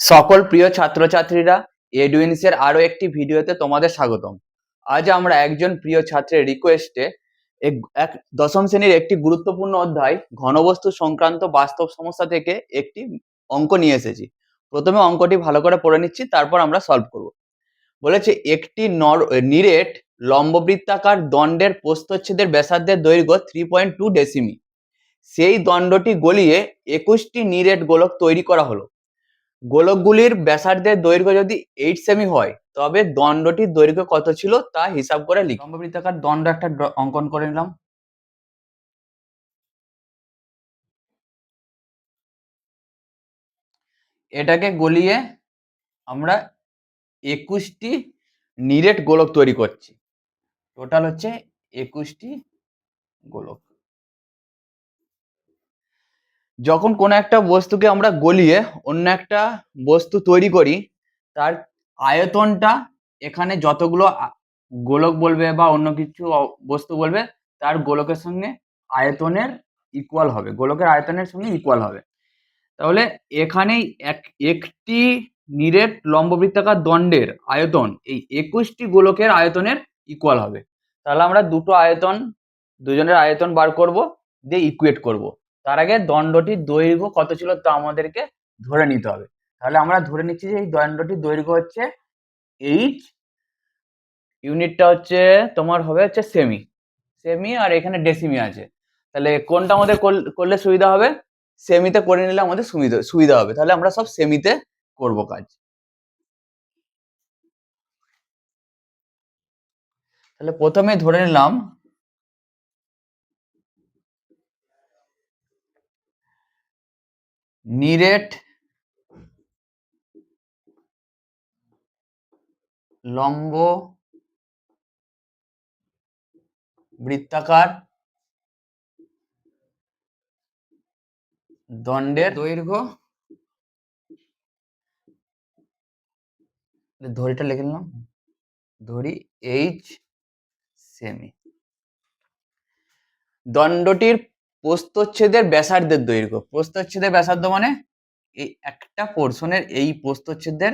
সকল প্রিয় ছাত্রছাত্রীরা, এডুইন্সের আরও একটি ভিডিওতে তোমাদের স্বাগতম। আজ আমরা একজন প্রিয় ছাত্রের রিকোয়েস্টে এক দশম শ্রেণির একটি গুরুত্বপূর্ণ অধ্যায়, ঘনবস্তু সংক্রান্ত বাস্তব সমস্যা থেকে একটি অঙ্ক নিয়ে এসেছি। প্রথমে অঙ্কটি ভালো করে পড়ে নিচ্ছি, তারপর আমরা সলভ করব। বলেছে, একটি নর নিরেট লম্ববৃত্তাকার দণ্ডের প্রস্থচ্ছেদের ব্যাসার্ধের দৈর্ঘ্য থ্রি পয়েন্ট টু ডেসিমি সেই দণ্ডটি গলিয়ে একুশটি নিরেট গোলক তৈরি করা হলো। গোলকগুলির ব্যাসার্ধের দৈর্ঘ্য যদি এইট সেমি হয়, তবে দণ্ডটির দৈর্ঘ্য কত ছিল তা হিসাব করে লিখ। দণ্ড একটা অঙ্কন করে নিলাম। এটাকে গলিয়ে আমরা একুশটি নিরেট গোলক তৈরি করছি। টোটাল হচ্ছে একুশটি গোলক। যখন কোনো একটা বস্তুকে আমরা গলিয়ে অন্য একটা বস্তু তৈরি করি, তার আয়তনটা এখানে যতগুলো গোলক বলবে বা অন্য কিছু বস্তু বলবে, তার গোলকের সঙ্গে আয়তনের ইকুয়াল হবে, গোলকের আয়তনের সঙ্গে ইকুয়াল হবে। তাহলে এখানেই এক, একটি নিরেট লম্ববৃত্তাকার দণ্ডের আয়তন, এই একুশটি গোলকের আয়তনের ইকুয়াল হবে। তাহলে আমরা দুটো আয়তন, দুজনের আয়তন বার করব, দিয়ে ইকুয়েট করব। তার আগে দণ্ডটির দৈর্ঘ্য কত ছিল তা আমাদেরকে ধরে নিতে হবে। তাহলে আমরা ধরে নিচ্ছি যে এই দণ্ডটির দৈর্ঘ্য হচ্ছে এইচ ইউনিটটা হচ্ছে তোমার হবে হচ্ছে সেমি সেমি আর এখানে ডেসিমি আছে। তাহলে কোনটা আমাদের করল- সুবিধা হবে? সেমিতে করে নিলে আমাদের সুবিধা সুবিধা হবে। তাহলে আমরা সব সেমিতে করব কাজ। তাহলে প্রথমে ধরে নিলাম নিরেট লম্ব বৃত্তাকার দণ্ডের দৈর্ঘ্য। ধরিটা লিখে নিলাম। ধরি এইচ সেমি দণ্ডটির প্রস্থচ্ছেদের ব্যাসার্ধের দৈর্ঘ্য। প্রস্থচ্ছেদের ব্যাসার্ধ মানে? এই একটা পোর্শনের এই প্রস্থচ্ছেদের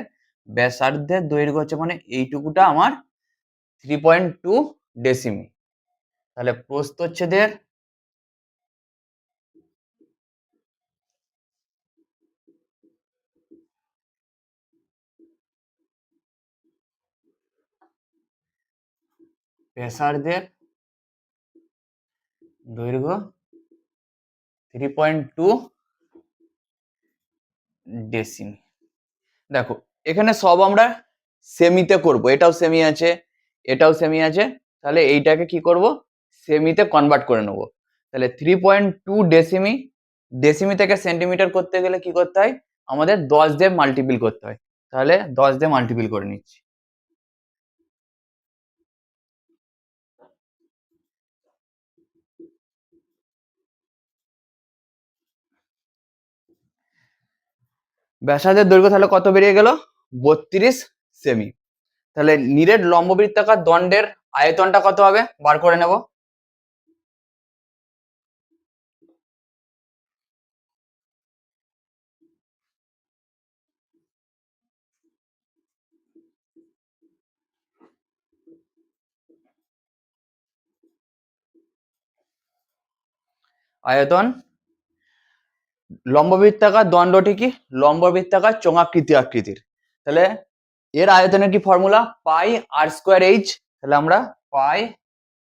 ব্যাসার্ধের দৈর্ঘ্য হচ্ছে মানে এইটুকুটা আমার থ্রি পয়েন্ট টু ডেসিমি তাহলে প্রস্থচ্ছেদের ব্যাসার্ধের দৈর্ঘ্য থ্রি পয়েন্ট টু ডেসিমি দেখো, এখানে সব আমরা সেমিতে করব। এটাও সেমি আছে, এটাও সেমি আছে। তাহলে এইটাকে কি করব? সেমিতে কনভার্ট করে নেব। তাহলে থ্রি পয়েন্ট টু ডেসিমি ডেসিমি থেকে সেন্টিমিটার করতে গেলে কি করতে হয়? আমাদের দশ দিয়ে মাল্টিপিল করতে হয়। তাহলে দশ দিয়ে মাল্টিপিল করে নিচ্ছি। ব্যাসার্ধের দৈর্ঘ্য তাহলে কত বেরিয়ে গেল? বত্রিশ সেমি তাহলে নিরেট লম্ববৃত্তাকার দণ্ডের আয়তনটা কত হবে? বার করে নেব। আয়তন লম্ববৃত্তাকার দণ্ডটি কি? লম্ববৃত্তাকার চোঙাকৃতি আকৃতির। তাহলে এর আয়তনের কি formula pi r square h তাহলে আমরা পাই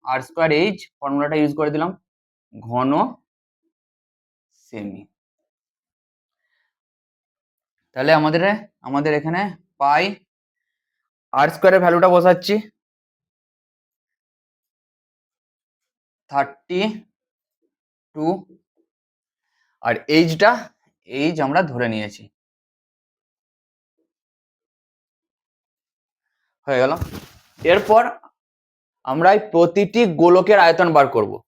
আর স্কোয়ার এইচ ফর্মুলাটা ইউজ করে দিলাম ঘন সেমি তাহলে আমাদের আমাদের এখানে পাই আর স্কোয়ারের ভ্যালুটা বসাচ্ছি। থার্টি টু আর এইচটা এইচ আমরা ধরে নিয়েছি। হয়ে গেল। এরপর আমরা এই প্রতিটি গোলকের আয়তন বার করব।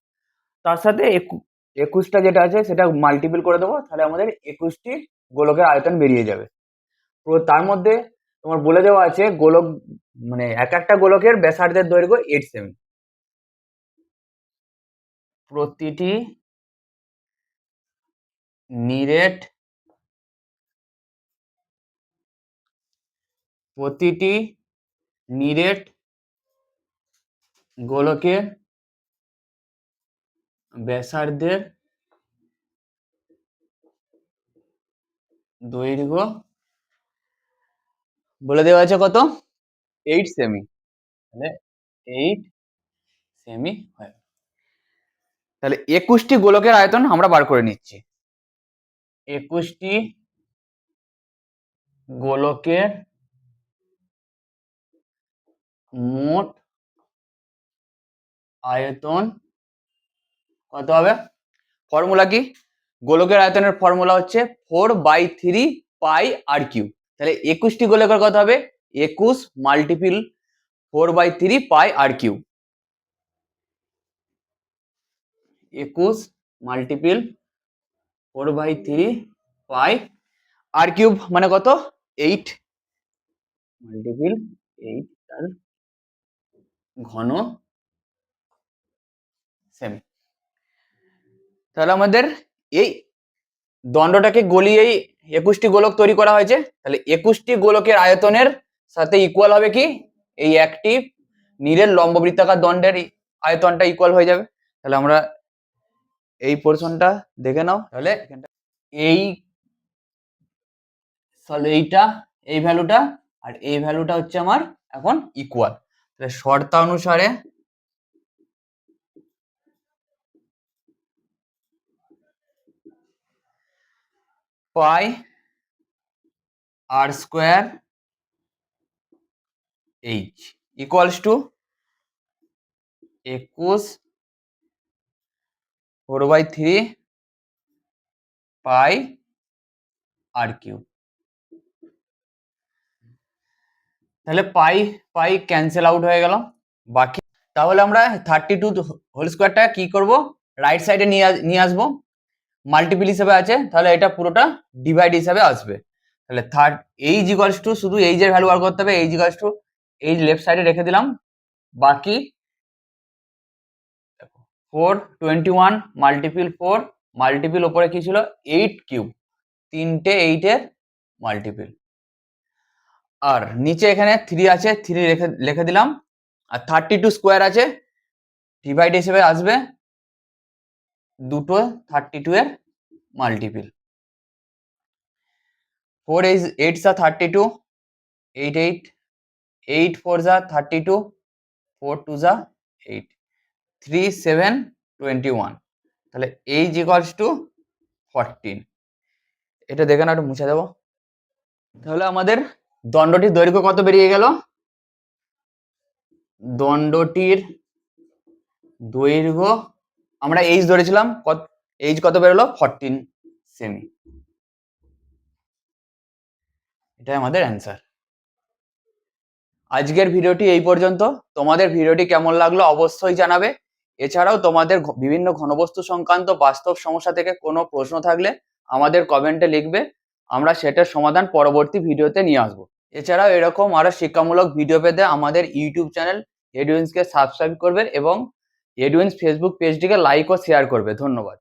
তার সাথে একু- একুশটা যেটা আছে সেটা মাল্টিপল করে দেবো, তাহলে আমাদের একুশটি গোলকের আয়তন বেরিয়ে যাবে। তার মধ্যে তোমার বলে দেওয়া আছে গোলক মানে এক একটা গোলকের ব্যাসার্ধের দৈর্ঘ্য এইট সেমি প্রতিটি নিরেট প্রতিটি নিরেট গোলকের ব্যাসার্ধের দৈর্ঘ্য বলে দেওয়া আছে কত? এইট সেমি তাহলে এইট সেমি হয়। তাহলে একুশটি গোলকের আয়তন আমরা বার করে নিচ্ছি। একুশটি গোলকের মোট আয়তন কত হবে? ফর্মুলা কি? গোলকের আয়তনের ফর্মুলা হচ্ছে four by three pi r cube তাহলে একুশটি গোলকের কত হবে? একুশ multiple four by three pi r cube একুশ multiple four by three pi r cube মানে কত? এইট। মাল্টিপিল এইট তার ঘন সেম। তাহলে আমাদের এই দণ্ডটাকে গলিয়েই একুশটি গোলক তৈরি করা হয়েছে। তাহলে একুশটি গোলকের আয়তনের সাথে ইকুয়াল হবে কি? এই একটি নীরের লম্ব বৃত্তাকার দণ্ডের আয়তনটা ইকুয়াল হয়ে যাবে। তাহলে আমরা এই পোর্শনটা দেখে নাও। তাহলে এই তাহলে এইটা এই ভ্যালুটা আর এই ভ্যালুটা হচ্ছে আমার এখন ইকুয়াল তাহলে শর্তানুসারে pi r square h equals to একুশ four by three pi r cube তাহলে পাই পাই ক্যান্সেল আউট হয়ে গেল। বাকি তাহলে আমরা থার্টি টু হোল স্কোয়ারটা কি করব? রাইট সাইডে নিয়ে নিয়ে আসব। মাল্টিপিল হিসেবে আছে। তাহলে এটা পুরোটা ডিভাইড হিসেবে আসবে। তাহলে থার্ড এই জিগলস টু শুধু এই যে ভ্যালু বার করতে হবে। এই জিগলস টু এই লেফট সাইডে রেখে দিলাম। বাকি four twenty one multiple four, multiple ওপরে কি ছিল? Eight cube. তিনটে এইটের মাল্টিপিল। আর নিচে এখানে থ্রি আছে থ্রি রেখে লিখে দিলাম। আর থার্টি টু স্কোয়ার আছে ডিভাইড হিসেবে আসবে দুটো থার্টি টু এর মাল্টিপিল। ফোর এইট এইট যা thirty two eight eight eight four যা থার্টি টু ফোর টু যা eight three seven twenty one তাহলে এই জিকলস টু ফরটিন এটা দেখে না একটু মুছে দেবো। তাহলে আমাদের দণ্ডটির দৈর্ঘ্য কত বেরিয়ে গেল? দণ্ডটির দৈর্ঘ্য, আমরা এইচ ধরেছিলাম, কত এইচ কত বেরোলো? ফরটিন সেমি এটাই আমাদের অ্যান্সার আজকের ভিডিওটি এই পর্যন্ত। তোমাদের ভিডিওটি কেমন লাগল? অবশ্যই জানাবে। এছাড়াও তোমাদের বিভিন্ন ঘনবস্তু সংক্রান্ত বাস্তব সমস্যা থেকে কোনো প্রশ্ন থাকলে আমাদের কমেন্টে লিখবে, আমরা সেটার সমাধান পরবর্তী ভিডিওতে নিয়ে আসব। এছাড়াও এরকম আরও শিক্ষামূলক ভিডিও পেতে আমাদের ইউটিউব চ্যানেল এডুইন্সকে সাবস্ক্রাইব করবে এবং এডুইন্স ফেসবুক পেজটিকে লাইক ও শেয়ার করবে। ধন্যবাদ।